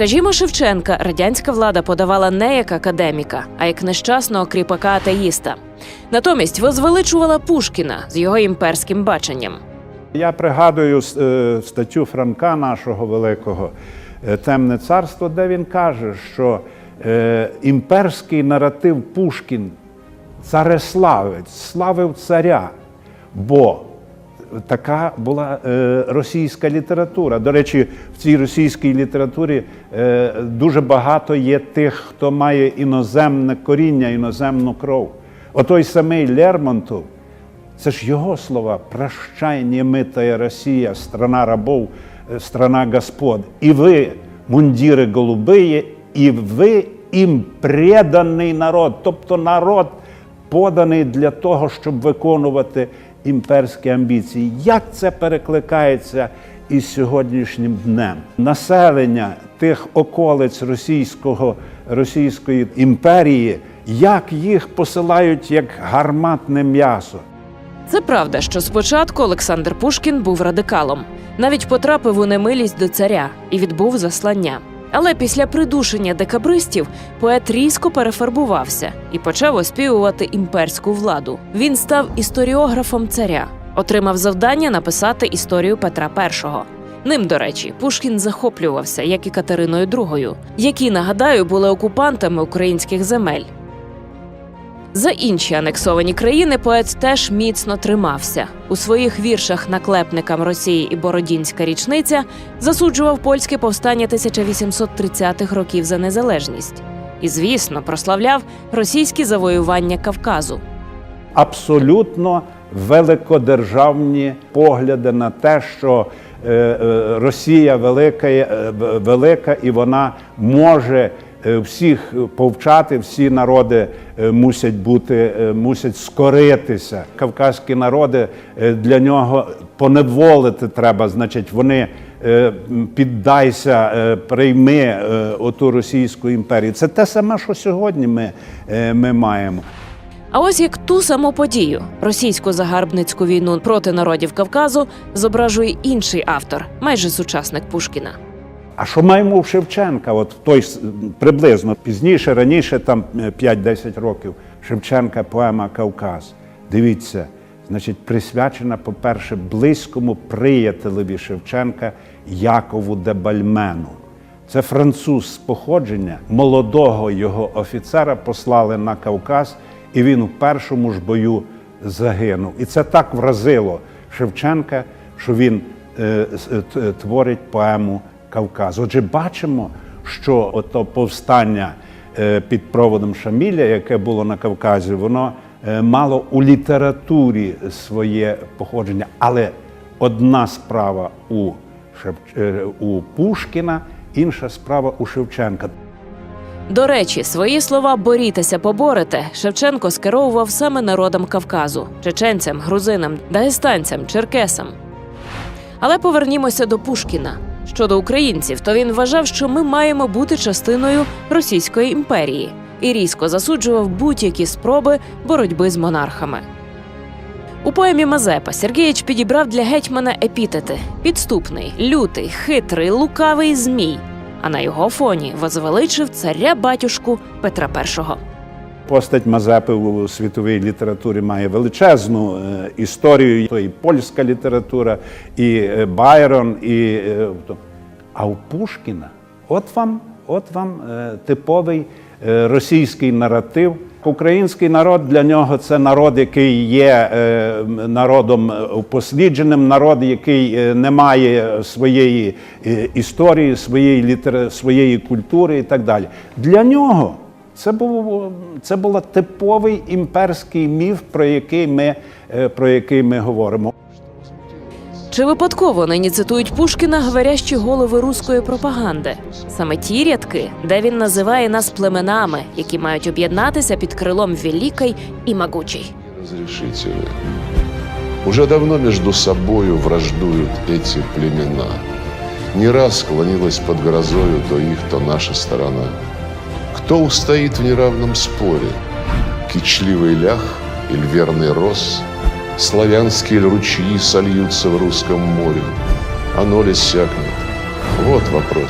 Скажімо, Шевченка радянська влада подавала не як академіка, а як нещасного кріпака атеїста. Натомість возвеличувала Пушкіна з його імперським баченням. Я пригадую е, статтю Франка, нашого великого е, Темне царство, де він каже, що е, імперський наратив Пушкін цареславець, славив царя, бо така була е, російська література. До речі, в цій російській літературі е, дуже багато є тих, хто має іноземне коріння, іноземну кров. Отой самий Лермонтов, це ж його слова. Прощай, немитая Росія, страна рабов, е, страна господ. І ви, мундіри голубиї, і ви їм преданий народ, тобто народ поданий для того, щоб виконувати імперські амбіції. Як це перекликається із сьогоднішнім днем? Населення тих околиць російського, Російської імперії, як їх посилають як гарматне м'ясо. Це правда, що спочатку Олександр Пушкін був радикалом, навіть потрапив у немилість до царя і відбув заслання. Але після придушення декабристів поет різко перефарбувався і почав оспівувати імперську владу. Він став історіографом царя, отримав завдання написати історію Петра І. Ним, до речі, Пушкін захоплювався, як і Катериною II, які, нагадаю, були окупантами українських земель. За інші анексовані країни поет теж міцно тримався. У своїх віршах наклепникам Росії і Бородінська річниця засуджував польське повстання 1830-х років за незалежність. І, звісно, прославляв російські завоювання Кавказу. абсолютно великодержавні погляди на те, що е, е, Росія велика, е, велика і вона може всіх повчати, всі народи е, мусять бути, е, мусять скоритися. Кавказькі народи е, для нього поневолити треба, значить, вони. е, Піддайся, е, прийми е, оту Російську імперію. Це те саме, що сьогодні ми, е, ми маємо. А ось як ту саму подію російську загарбницьку війну проти народів Кавказу зображує інший автор, майже сучасник Пушкіна. А що маємо в Шевченка? От той приблизно пізніше, раніше, там е, 5-10 років, Шевченка поема Кавказ. Дивіться, значить, присвячена, по-перше, близькому приятелеві Шевченка Якову де Бальмену. Це француз з походження, молодого його офіцера послали на Кавказ, і він у першому ж бою загинув. І це так вразило Шевченка, що він е, е, творить поему Кавказ. Отже, бачимо, що ото повстання е, під проводом Шаміля, яке було на Кавказі, воно е, мало у літературі своє походження. Але одна справа у, Шев... е, у Пушкіна, інша справа у Шевченка. До речі, свої слова борітеся, поборете Шевченко скеровував саме народам Кавказу чеченцям, грузинам, дагестанцям, черкесам. Але повернімося до Пушкіна. Щодо українців, то він вважав, що ми маємо бути частиною Російської імперії і різко засуджував будь-які спроби боротьби з монархами. У поемі Мазепа Сергієч підібрав для гетьмана епітети: підступний, лютий, хитрий, лукавий змій. А на його фоні возвеличив царя батюшку Петра І. Постать Мазепи у світовій літературі має величезну е, історію. То і польська література, і е, Байрон, і е, а у Пушкіна, от вам, от вам типовий російський наратив. Український народ для нього це народ, який є народом упослідженим, народ, який не має своєї історії, своєї літера, своєї культури і так далі. Для нього це був це була типовий імперський міф, про який ми, е, про який ми говоримо. Чи випадково нині цитують Пушкіна говорящі голови руської пропаганди? Саме ті рядки, де він називає нас племенами, які мають об'єднатися під крилом великий і могучий. разрешительны. Уже давно между собою враждуют эти племена. Не раз склонилась под грозою то их, то наша сторона. Кто устоит в неравном споре? Кичливый лях или верный рос? Славянские ручьи сольются в русском море? Оно ли сякнет? Вот вопрос.